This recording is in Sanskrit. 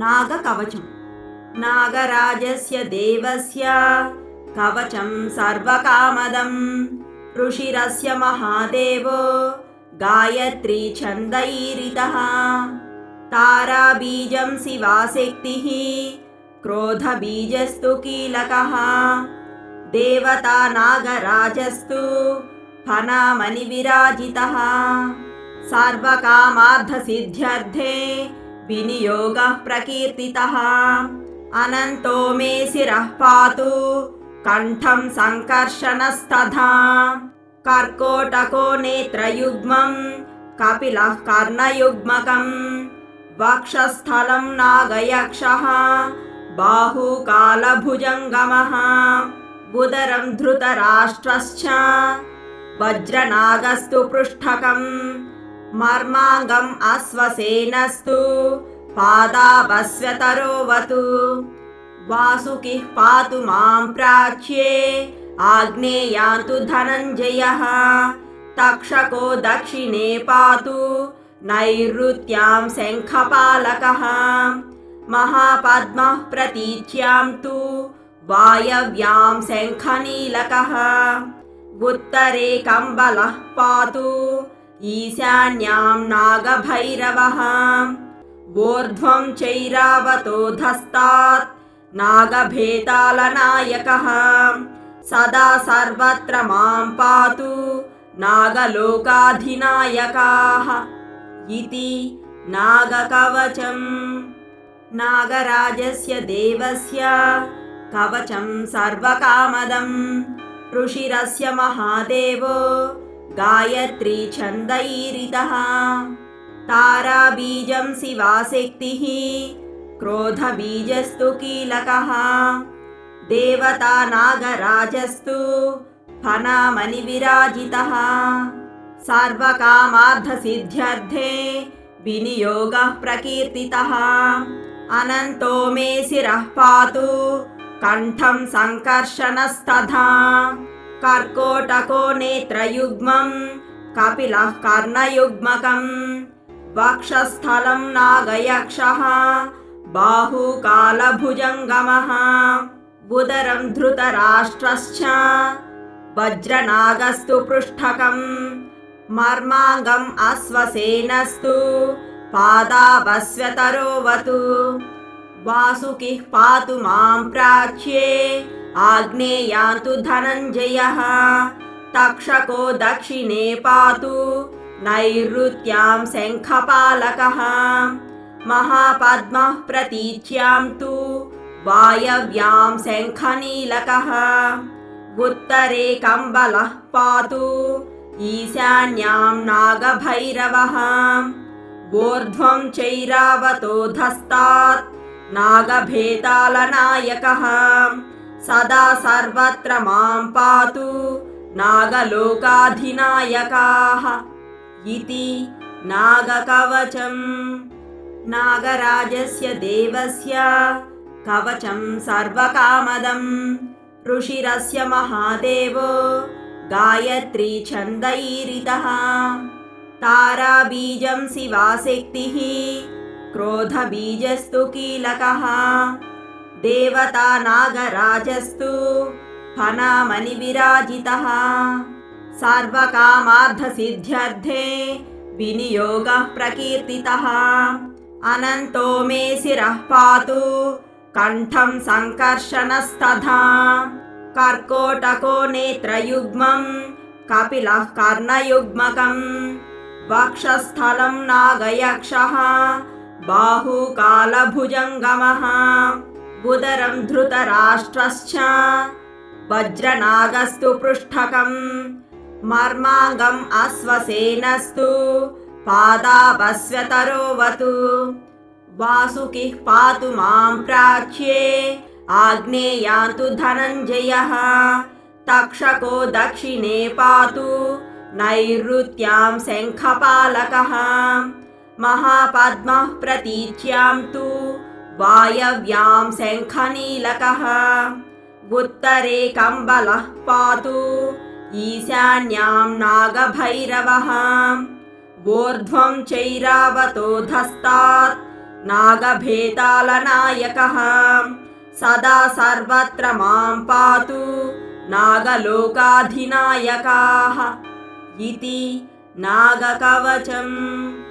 नागकवचं नागराजस्य देवस्य कवचं सर्वकामदं ऋषिरस्य महादेवो गायत्री छन्दैरितः ताराबीजं शिवाशक्तिः क्रोधबीजस्तु कीलकः। देवता नागराजस्तु फनामणिविराजितः सर्वकामार्थसिद्ध्यर्थे विनियोगः प्रकीर्तितः। अनन्तो मे शिरः पातु कण्ठं सङ्कर्षणस्तथा। कर्कोटको नेत्रयुग्मं कपिलः कर्णयुग्मकम्। वक्षस्थलं नागयक्षः बाहुकालभुजङ्गमः। उदरं धृतराष्ट्रश्च वज्रनागस्तु पृष्ठकम् मर्माङ्गम् अश्वसेनस्तु पादापस्वतरोवतु वासुकिः पातु मां प्राच्ये आग्नेयान्तु धनञ्जयः। तक्षको दक्षिणे पातु नैऋत्यां शङ्खपालकः। महापद्मः प्रतीच्यां तु वायव्यां शङ्खनीलकः। उत्तरे कम्बलः पातु ईशान्यां नागभैरवः। ऊर्ध्वं चैरावतोधस्तात् नागभेतालनायकः। सदा सर्वत्र मां पातु नागलोकाधिनायकाः। इति नागकवचम् नागराजस्य देवस्य कवचं सर्वकामदं ऋषिरस्य महादेवो गायत्री छन्दैरितः ताराबीजं शिवाशक्तिः क्रोधबीजस्तु कीलकः। देवता नागराजस्तु फनामणिविराजितः सर्वकामार्थसिद्ध्यर्थे विनियोगः प्रकीर्तितः। अनन्तो मे शिरः पातु कण्ठं सङ्कर्षणस्तथा कर्कोटको नेत्रयुग्मं कपिलः कर्णयुग्मकम् वक्षस्थलं नागयक्षः बाहुकालभुजङ्गमः उदरं धृतराष्ट्रश्च वज्रनागस्तु पृष्ठकम् मर्माङ्गम् अश्वसेनस्तु पादापस्वतरोवतु वासुकिः पातु मां प्राच्ये आग्नेयान्तु धनञ्जयः तक्षको दक्षिणे पातु नैऋत्यां शङ्खपालकः। महापद्मः प्रतीच्यां तु वायव्यां शङ्खनीलकः। उत्तरे कम्बलः पातु ईशान्यां नागभैरवः। ऊर्ध्वं चैरावतोधस्तात् नागभेतालनायकः सदा सर्वत्र मां पातु नागलोकाधिनायकाः। इति नागकवचम् नागराजस्य देवस्य कवचं सर्वकामदं। ऋषिरस्य महादेवो गायत्री छन्दैरितः ताराबीजं शिवाशक्तिः क्रोधबीजस्तु कीलकः देवता नागराजस्तु फनामणिविराजितः सर्वकामार्थसिद्ध्यर्थे विनियोगः प्रकीर्तितः अनन्तो मे शिरः पातु कण्ठं सङ्कर्षणस्तथा कर्कोटको नेत्रयुग्मं कपिलः कर्णयुग्मकम् वक्षस्थलं नागयक्षः बाहुकालभुजङ्गमः उदरं धृतराष्ट्रश्च। वज्रनागस्तु पृष्ठकम् मर्माङ्गम् अश्वसेनस्तु पादापस्वतरोवतु वासुकिः पातु मां प्राच्ये आग्नेयान्तु धनञ्जयः। तक्षको दक्षिणे पातु नैऋत्यां शङ्खपालकः। महापद्मः प्रतीच्यां तु वायव्यां शङ्खनीलकः उत्तरे कम्बलः पातु ईशान्यां नागभैरवः। ऊर्ध्वं चैरावतोधस्तात् नागभेतालनायकः। सदा सर्वत्र मां पातु नागलोकाधिनायकाः। इति नागकवचम्